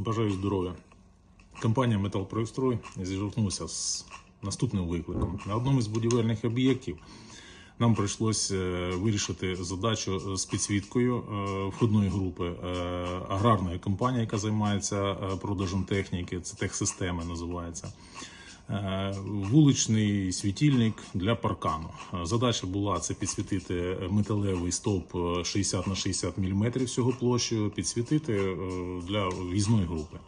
Бажаю здоров'я. Компанія Металпроєкстрой зіштовхнулася з наступним викликом. На одному із будівельних об'єктів нам прийшлося е, вирішити задачу з підсвіткою е, входної групи е, аграрної компанії, яка займається е, продажем техніки. Це техсистеми називається. Е, Вуличний світильник для паркану. Е, Задача була це підсвітити металевий стовп е, 60 на 60 мм всього площею, підсвітити е, для в'їзної групи.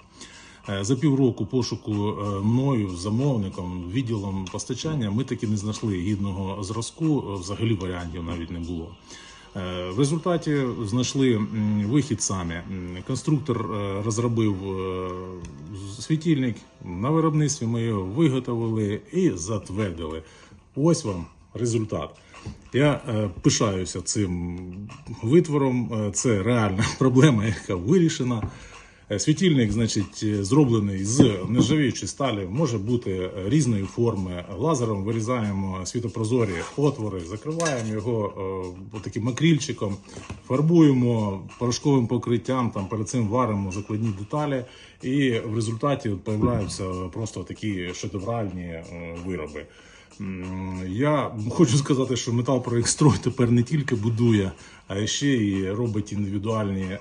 Е, За півроку пошуку е, мною, замовником, відділом постачання, ми таки не знайшли гідного зразку. е, Взагалі варіантів навіть не було. Е, В результаті знайшли вихід самі. Конструктор е, розробив е, світильник. На виробництві ми його виготовили і затвердили. Ось вам результат. Я пишаюся цим витвором. Це реальна проблема, яка вирішена. Е, Світильник, значить, е, зроблений з нержавіючої сталі, може бути е, різної форми. Лазером вирізаємо світопрозорі отвори, закриваємо його таким акрильчиком, фарбуємо порошковим покриттям, там перед цим варимо закладні деталі, і в результаті от появляються просто такі шедевральні е, вироби. Я хочу сказати, що металпроєкстрой тепер не тільки будує, а ще й робить індивідуальні е,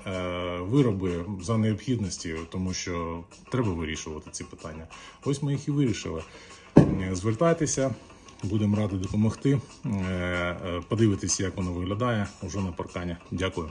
вироби за необхідності, тому що треба вирішувати ці питання. Ось ми їх і вирішили. Звертайтеся, будемо раді допомогти. Е, е, Подивитись, як воно виглядає уже на паркані. Дякую.